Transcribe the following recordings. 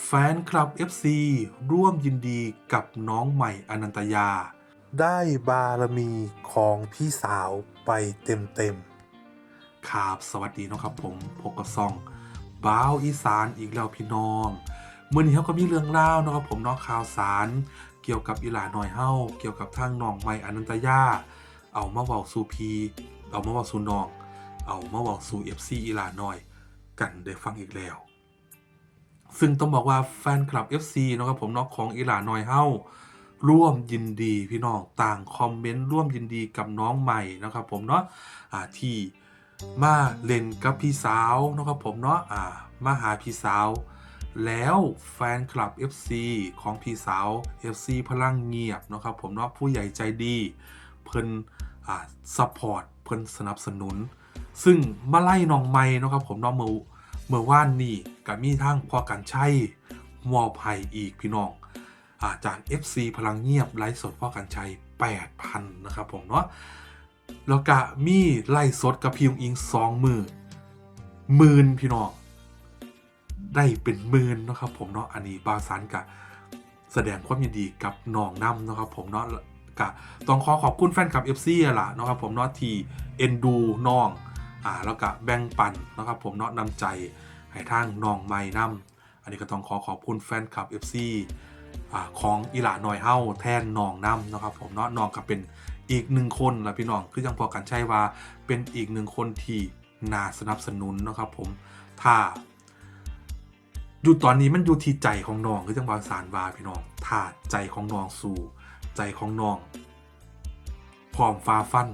แฟนคลับ FC ร่วมยินดีกับน้องใหม่อนันตยา ได้บารมีของพี่สาวไปเต็มๆครับสวัสดีนะครับผมพบกับซองบ้าวอีสานอีกแล้วพี่น้องเมื่อนี้เขาก็มีเรื่องเล่านะครับผมนาะข่าวสาร เกี่ยวกับอีหลาหน่อยเฮ้าเกี่ยวกับทางน้องใหม่อนันตยา เอามาเว้าสู่พีเอามาเว้าสู่น้อง เอามาเว้าสู่ FC อีหลาหน่อย กันได้ฟังอีกแล้ว ซึ่งต้องบอกว่าแฟนคลับ FC นะครับผมเนาะของอีหลาน้อยเฮ้าร่วมยินดีพี่น้องต่างคอมเมนต์ร่วมยินดีกับน้องใหม่นะครับผมเนาะอ่าที่มาเล่นกับพี่สาวนะครับผมเนาะอ่ามาหาพี่สาว แล้วแฟนคลับ FC ของพี่สาว FC พลังเงียบนะครับผมเนาะผู้ใหญ่ใจดีเพิ่นอ่าซัพพอร์ตเพิ่นสนับสนุน ซึ่งมาไล่น้องใหม่นะครับผมเนาะเมื่อ เมื่อว่านนี่กับมีทั้งพอกันใช่มอภัยอีกพี่น้องอาจาก FC พลังเงียบไลฟ์สดพ่อกันชัย8,000นะครับผมเนาะแล้วก็มีไล่สดกับพี่ยงอิงสองมือหมื่นพี่น้องได้เป็นหมื่นนะครับผมเนาะอันนี้บาวสันกะแสดงความยินดีกับน้องน้ำนะครับผมเนาะกะต้องขอขอบคุณแฟนคลับ FC อะล่ะนะครับผมเนาะที่เอ็นดูน้อง อ่าแล้วก็แบ่งปันนะครับผมเนาะนำใจให้ทางน้องไม้นํอันนี้ก็ต้องขอขอบคุณแฟนคลับ FC อ่าของอีหลาหน่อยเฮ้าแทนน้องนํนะครับผมเนาะน้องก็เป็นอีกหนึ่งคนละพี่น้องคือยังพอกันใช่ว่าเป็นอีกหนึ่งคนที่น่าสนับสนุนนะครับผมถ้าอยู่ตอนนี้มันอยู่ที่ใจของน้องคือจังหวะสารวาพี่น้องถ้าใจของน้องสู่ใจของน้องพร้อมฟ้าฟัน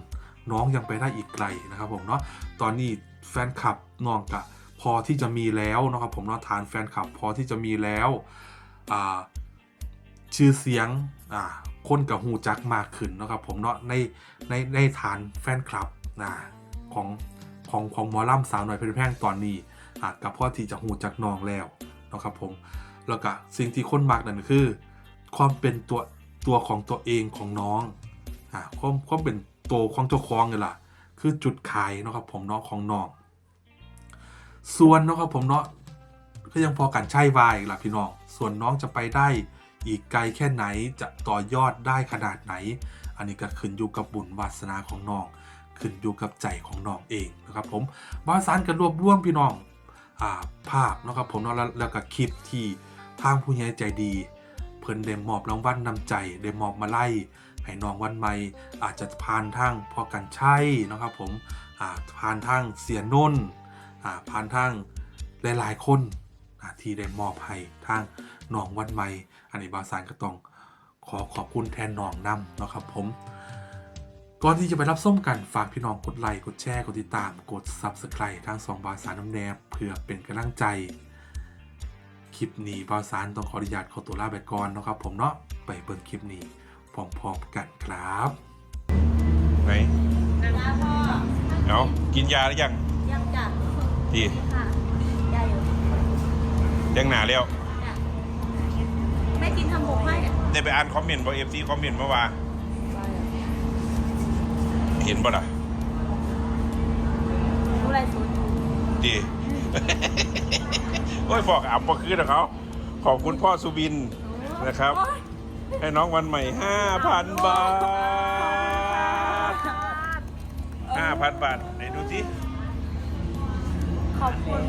น้องยังไปได้อีกไกลนะครับผมเนาะตอนนี้แฟนคลับน้องกะพอที่จะมีแล้วนะครับผมเนาะฐานแฟนคลับพอที่จะมีแล้วชื่อเสียงคนกับหูจักมากขึ้นนะครับผมเนาะในในในฐานแฟนคลับนะของของของหมอล่ำสาวหน่อยเพลินแพงตอนนี้อะกับพ่อที่จะหูจักน้องแล้วนะครับผมแล้วก็สิ่งที่คนมากนั่นคือ ความเป็นตัวตัวของตัวเองของน้องอ่าความความเป็น ตัวของเจ้าของนี่แหละคือจุดขายเนาะครับผมเนาะของน้อง ส่วนเนาะครับผมเนาะก็ยังพอกันใช่วายล่ะพี่น้อง ส่วนน้องจะไปได้อีกไกลแค่ไหนจะต่อยอดได้ขนาดไหน อันนี้ก็ขึ้นอยู่กับบุญวาสนาของน้อง ขึ้นอยู่กับใจของน้องเองนะครับผมบาสานกันรวบรวมพี่น้องอ่าภาพเนาะครับผมเนาะแล้วแล้วก็คลิปที่ทางผู้ใหญ่ใจดี เพิ่นได้มอบรางวัลนำใจได้มอบมาไล่ ให้น้องวันใหม่ อาจจะผ่านทางพอกันใช่นะครับผมผ่านทางเสียนนท์อ่าผ่านทางหลายๆคนที่ได้มอบให้ทางน้องวันใหม่ อันนี้บาสานก็ต้องขอขอบคุณแทนน้องนำนะครับผมก่อนที่จะไปรับส้มกันฝากพี่น้องกดไลค์กดแชร์กดติดตามกด Subscribe ทางสองบาสานน้ำแนบเพื่อเป็นกำลังใจ คลิปนี้บาสานต้องขออนุญาตขอตัวลาไปก่อนนะครับผมเนาะไปเบิ่งคลิปนี้ พร้อมๆกันครับไหนนะพ่อเอากินยาหรือยังยังจัดดีค่ะได้อยู่ยังหนาแล้วจ้ะไม่กินทำผมให้อะได้ไปอ่านคอมเมนต์บ่เอฟซีคอมเมนต์มาว่าเห็นบ่ล่ะรู้อะไรสุดดีโอ้ยฟอกอับบ่คือนะเขาขอบคุณพ่อสุบินนะครับโอ๊ย ให้น้องวันใหม่5,000บาท5,000บาทไหนดูสิขอบคุณ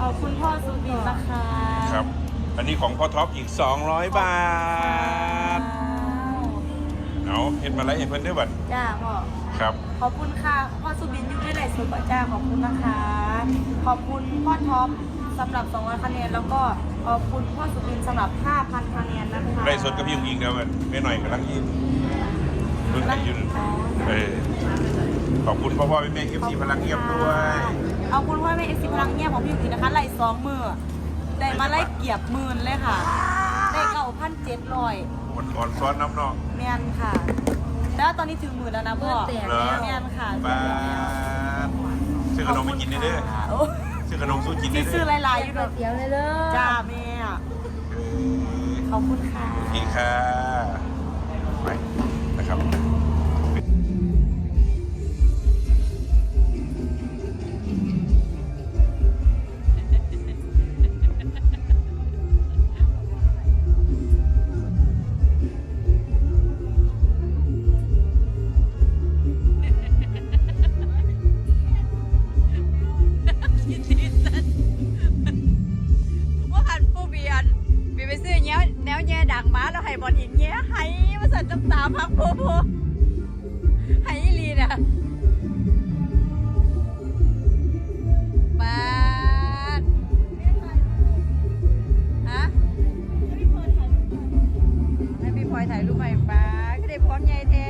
ขอบคุณพ่อสุบินนะคะครับ อันนี้ของพ่อท็อปอีก 200 บาท เอาเห็นมาแล้วเห็นเพิ่นได้บัตรจ้าพ่อ ครับ ขอบคุณค่ะ พ่อสุบินอยู่ที่ไหนสุดป้าจ้าขอบคุณนะคะ ขอบคุณพ่อท็อป สำหรับ 200 คะแนน แล้วก็ขอบคุณพ่อสุบินสำหรับ 5,000 คะแนนนะคะได้สดกับพี่ยงยิงเดียวกันไม่หน่อยกำลังยิงเพิ่งให้ยืนเออขอบคุณพ่อพ่อแม่แม่เอฟซีพลังเงียบด้วยเอาคุณพ่อแม่เอฟซีพลังเงียบของพี่อยู่นะคะไล่สองมือได้มาไล่เกียบหมื่นเลยค่ะ ได้เก้าพันเจ็ดร้อยอ่อนอ่อนซ้อนน้ำเนาะแมนค่ะ แล้วตอนนี้ถึงหมื่นแล้วนะพ่อเหรอแมนค่ะบาทซื้อขนมไปกินได้เด้อโอ้ซื้อ ขนมสู้กินได้ที่เด้ซื้ออหลายๆอยู่ด้วยเตี๋ยวเลยเด้อจ้าแม่เออขอบคุณค่ะ โอเคค่ะ แล้วแย่ดังมาเราให้บอลอินแย่ให้มาสั่นตำตาพักโพโพูให้ลีนะปาดฮะให้พี่พอยถ่ายรูปใหม่ป้าก็ได้พร้อมใหญ่แท้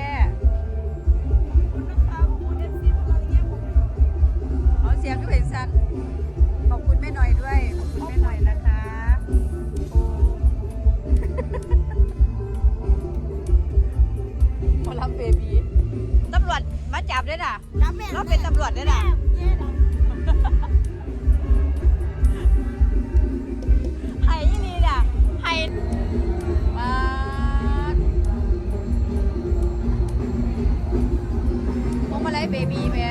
ราเป็นตำรวจด้วยน่ะไห้อีนี่น่ะไห้มาดพวงมาลัยเบบีแม่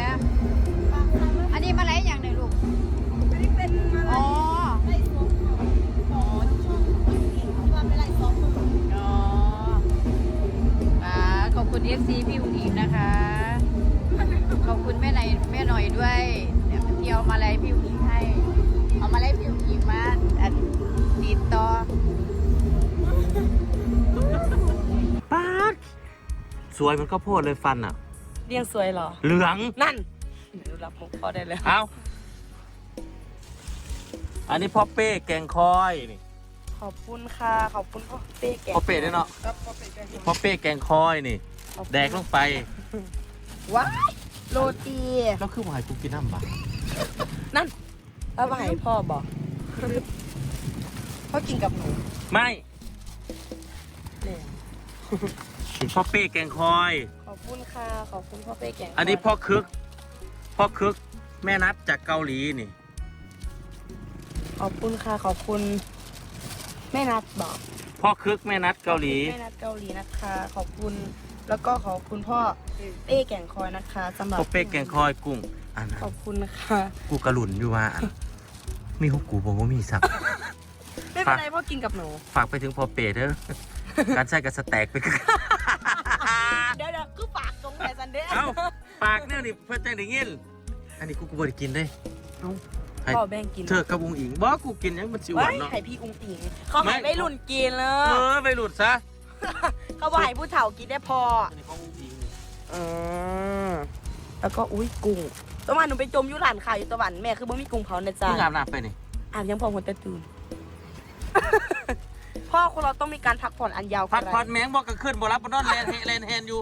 อันนี้มาลัยอย่างไหนลูก อันนี้เป็นมาอ๋อไล่สวมอ๋อช่วงที่ว่าไปไล่ซ้อมมืออ๋ออ่าขอบคุณเอฟซีพี่อุ๋งอิงนะคะ ขอบคุณแม่ไหนแม่หน่อยด้วยเดี๋ยวที่เอามาลัยพี่อุ๋งอิงให้ เอามาลัยพี่อุ๋งอิงมาอันติดต่อป๊าดสวยมันก็โพดเลยฟันอะ เรียงสวยเหรอ เหลือง นั่นดูรับมุกพอได้เลยเอาอันนี้พ่อเป้แกงคอยนี่ ขอบคุณค่ะ ขอบคุณพ่อเป้แกพ่อเป้ด้วยเนาะ ครับพ่อเป้แกงพ่อเป้แกงคอยนี่ขอบคุณแดกลงไป ว้าย โรตีแล้วคือวายกูกินน้ำบ่านั่นแล้วมาให้พ่อบอกพ่อกินกับหนูไม่เนี่ยพ่อเป้แกงคอย ขอบคุณค่ะขอบคุณพ่อเป้แกงอันนี้พ่อคึก พ่อคึก แม่นัดจากเกาหลีนี่ ขอบคุณค่ะขอบคุณ แม่นัดบอก พ่อคึกแม่นัดเกาหลี แม่นัดเกาหลีนะคะ ขอบคุณแล้วก็ขอบคุณพ่อ เป้แก่งคอยนะคะสำหรับพ่อเป้แกงคอยกุ้งอันนั้นขอบคุณค่ะกูกระหลุนอยู่ว่าอันมีฮุกกูบอกว่ามีสับ ไม่เป็นไรพ่อกินกับหนูฝากไปถึงพ่อเป้เด้อการใช้กับสแต็กไปเดี๋ยวเดี๋ยวคือปากตรงไหนซันเดย์เอ้าปากเนี่ยนี่เพื่อนจังได้ยินอันนี้กูกูบ่ได้กินได้เอ้าให้ พ่อแบ่งกินเธอกับวงอิงบอกกูกินยังมันสิหไว้วานเนาะให้พี่อุ้งอิงเขาให้ไม่ไม่รุ่นกินเลเอยอไปหลุดซะเขาบอกให้ผู้เฒ่ากินได้พออันนี้ของวง อิงอืมแล้วก็อุ้ยกุ้งตะวันหนูไปจมอยุหลานข่าวอยู่ตะวันแม่คือบ่มีกุ้งเผาในจาเพิ่นงอาบน้ำไปนี่อาบยังพอหัวแต่ตื่นพ่อคนเราต้องมีการพักผ่อนอันยาวพักไกลผ่อนแมงบอกก็ขึ้นบ่รับบ่นอนแลนเฮแลนแฮนอยู่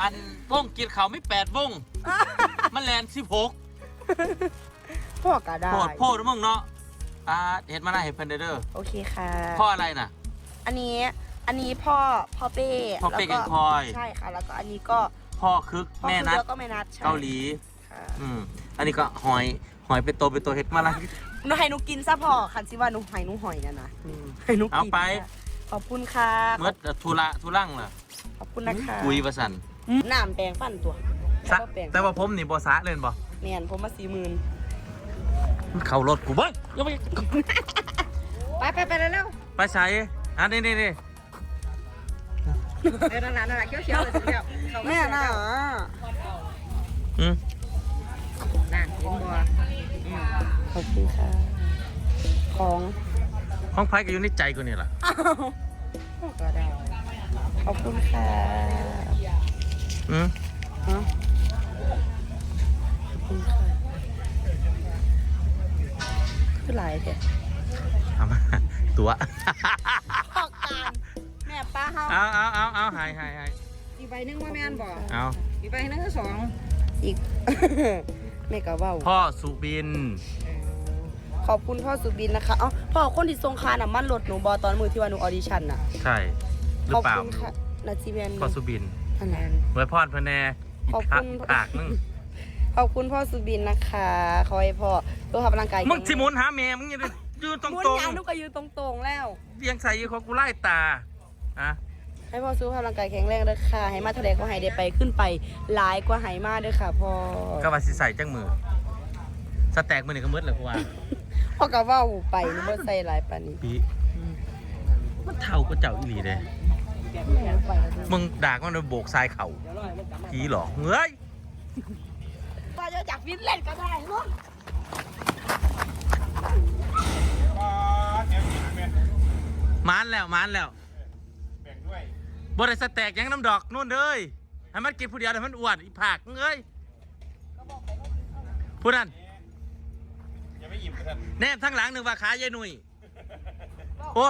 อันวงกินเขาวไม่แปดวงมันแลนสิบหกพ่อก็ได้ โพดโพดมึงเนาะอ่าเห็นมาหน้าเห็นเพิ่นเด้อเด้อโอเคค่ะ พ่ออะไรน่ะ อันนี้ อันนี้พ่อพ่อเป้พ่อเป้แล้วแกงคอย ใช่ค่ะ แล้วก็อันนี้ก็ พ่อคึกพ่อแม่คือนัด แล้วก็แม่นัดใช่เกาหลี ค่ะอืม อันนี้ก็หอย หอยเป็นโตเป็นโตเฮ็ดมาละ หนูให้หนูกินซะพอคันสิว่าหนูให้หนูหอยนะนะให้หนูกินเอาไป ค่ะขอบคุณค่ะ เมื่อทุระทุลังล่ะขอบคุณนะคะคุยประสันน้ำแปรงฟันตัวซะแล้วก็แปรงแต่ว่าผมนี่บ่สะเล่นบ่เนียนผมมาสี่หมื่นมันเข้ารถกูเบ้ยยังไม่ไปไปไปแล้วไปใช้อันนี้นี่นี่ เดี๋ยวนั่นน่ะนั่นน่ะเขียวๆเลยสิแล้วเข้าาแม่น่ะอืมนั่นเห็นบ่อืมขอบคุณค่ะ ของห้องไพ่ก็อยู่ในใจกูนี่ล่ะอ้าวก็ได้ขอบคุณค่ะอืมฮะขอบคุณค่ะคือหลายเด็ดเอามาตัว ออกการแม่ป้า เฮาเอาเอาเอาเอาหายหายหายอีกใบหนึงว่าแม่นบ่เอาอีกใบหนึงคือสองอีก แม่ก็เว้าพ่อสุบิน ขอบคุณพ่อสุบินนะคะเอ้าพ่อคนที่ทรงคาน้ำมันรถหนูบอตอนมือที่ว่าหนูออดิชั่นน่ะใช่ หรือขอบเปล่าคุณค่ะนาจีเมนพ่อสุบินอันนั้น ไว้พอดพะแน่ขอบผัคุกณผักนึงขอบคุณพ่อสุบินนะคะขอให้พ่อสุขภาพร่างกายมึงสิหมุนหาแม่มึงอยังยืนตรงมุนตรงยางนุกก็ยืนตรงๆแล้วเรียงใส่อยู่ของกูไล่ตา อะให้พ่อสุขภาพร่างกายแข็งแรงเด้อค่ะให้มาทะเลเขาให้ได้ไปขึ้นไปหลายกว่าไหมาเด้อค่ะพ่อก็ว่าสิใส่จังมือสแต็กมือนี่ก็มืดเลยกูว่าพ่อก็เว้าไปหนูบ่ใส่หลายปานนี้พี่มันเท่าก็เจ้าอีหลีเลยแม่ไปแล้วเด้อมึงด่ามันโบกทรายเข่าผีหรอกเฮ้ยว่าจะจับวินเล่นก็ได้เนาะว้าแถวนี้แม่มานแล้วมานแล้วแบ่งด้วยบริสแตกหยังน้ำดอกนู่นเลยให้มันกินผู้เดียวแต่มันอ้วนอีผักมึงเอ้ยผู้นั้นยังไม่อิ่มท่านแนบทั้งหลังหนึ่งว่าขายยายหนุ่ยโอ้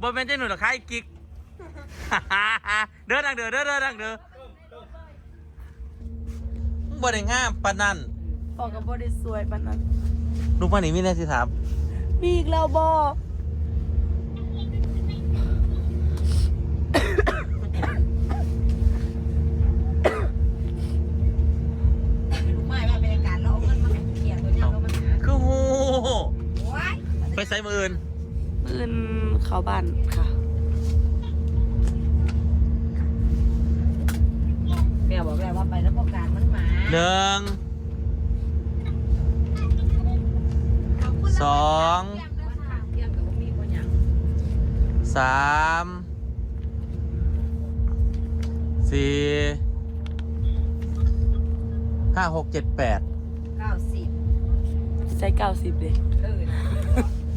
บนเป็นยายหนุ่ยหรอกขายกิ๊กเด้อดังเด้อเด้อเด้อดังเด้อมึงบ่ได้งามปานนั้นพอกับบริสวยปานนั้นลูกพ่อนี่มีแน่สิถามมีอีกแล้วบอ ใส่มืออื่นมื่นเขาบ้านค่ะ แม่บอกแล้วว่าไปแล้วพวกการมันมาหนึ่งสองเทียบกับมีคนอย่างสามสี่ห้าหกเจ็ดแปดเก้าสิบใช้เก้าสิบเลยเออ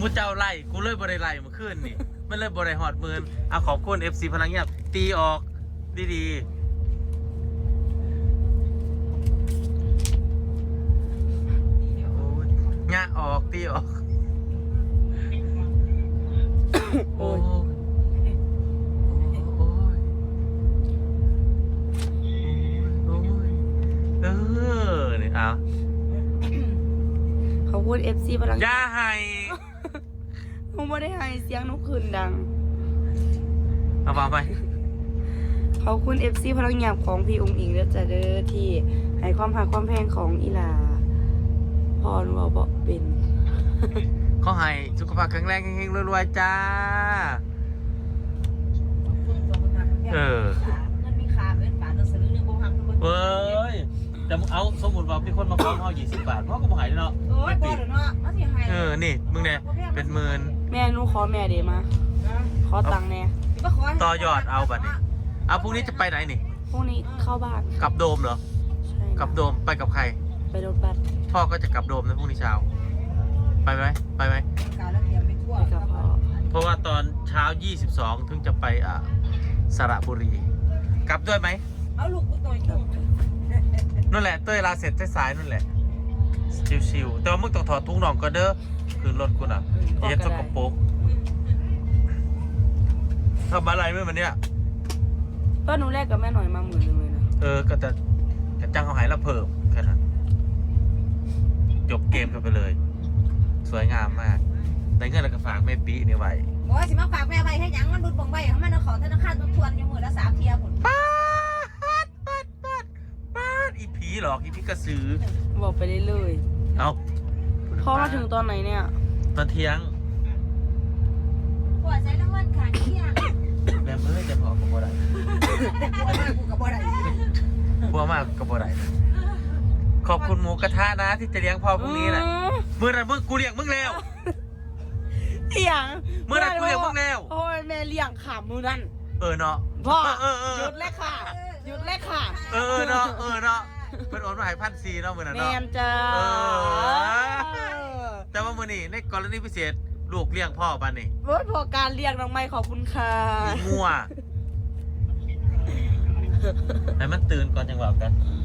มูเจ้าไล่กูเลยบริไล่เมื่อคืนนี่ มันเลยบริหอดมืนเอาขอบคุณ FC พลังเงียบตีออกดีๆโอ้ยงะออกตีออกโอ้ยโอ้ยโอ้ยเออนี่เอา เขาพูดเอฟซีพลัง อย่าให้ หนูไม่ได้ให้เสียงหนูคืนดัง เอาวางไปเขาคุณเอฟซีพลังหยาบของพี่องค์อิงเด้อจ้ะเด้อที่ให้ความหักความแพงของอีหลาพอหนูบอกเป็นขอให้สุขภาพแข็งแรงเฮงๆรวยๆจ้า เออ เงินมีค่าเป็นบาทตัวสลึงหนึ่งโบหักเป็นเว้ย แต่มึงเอาสมมติว่ามีคนมาขอเขา20 บาทเขาก็บ่ใหายเนาะโอ้ยบอลเนาะมันสิให้เออนี่มึงเนี่ยเป็นหมื่นแม่หนูขอแม่เดมา ขอตังค์แน่ต่อยอดเอาบัดนี้เอาพรุ่งนี้จะไปไหนนี่พรุ่งนี้เข้าบ้านกลับโดมเหรอใช่กลับโดมไปกับใคร ไปรถบัสพ่อก็จะกลับโดมนะพรุ่งนี้เช้า ไปไหมไปไหมการแล้วเตรียมไปทั่วไปกับพ่อเพราะว่าตอนเช้า 22 ถึงจะไปอ่าสระบุรี กลับด้วยไหมเอาลูกกูตัวจุ่ม นั่นแหละเต้ยลาเสร็จสายๆนั่นแหละชิวๆแต่ว่ามึงต้องถอดทุงน่องก็เด้อคือรถกูน่ะเย็ดสกปรกทำอะไรไม่มันเนี่ยก็หนูแลกกับแม่หน่อยมาหมื่นหนึงเลยนะเออก็จะกระจังเขาหายแล้วเพิ่มแค่นั้นจบเกมกันไปเลย สวยงามมากได้เงินแล้วก็ฝากแม่ปีนี่ไว้โอ้ยสิมาฝากแม่ไว้ให้หยังมันรุดบ่งไว้ให้มันเอาของธนาคารมาทวนอยู่มื้อละ3เที่ยพุ่น ป๊าดป๊าดป๊าดป๊าดอีผี หรอกอีผีกระสือ บอกไปเรื่อยเอาๆพ่อมาถึงตอนไหนเนี่ย ตอนเที่ยงปวดใจแล้วมันขาดเที่ยงแบบเอ้ยจะพอกับบ่ได้กูก็บ่ได้บัวมากกับบ่ได้ขอบคุณหมูกระทะนะที่จะเลี้ยงพ่อพรุ่งนี้แหละอืมมื่อนั้นมึงกูเลี้ยงมึงแล้วเถียงเมื่อนั้นกูเลี้ยงมึงแล้วโอ้ยแม่เลี้ยงขำมือนั่นเออเนาะ พ่อเออเออหเอยุอดเลยค่ะหยุดเลยค่ะ เออเออเนาะเออเนาะ เป็นโอนมาให้พันซีเนาะมื่อนั้นแมเนาะ นจ้าเออเออแต่ว่ามื่อนี้ในกรณีพิเศษลูกเลี้ยงพ่อปานนี่โอ้ยพอการเรียกน้องไม่ขอบคุณค่ะมีงัวให้มันตื่นก่อนจังหวะกันอื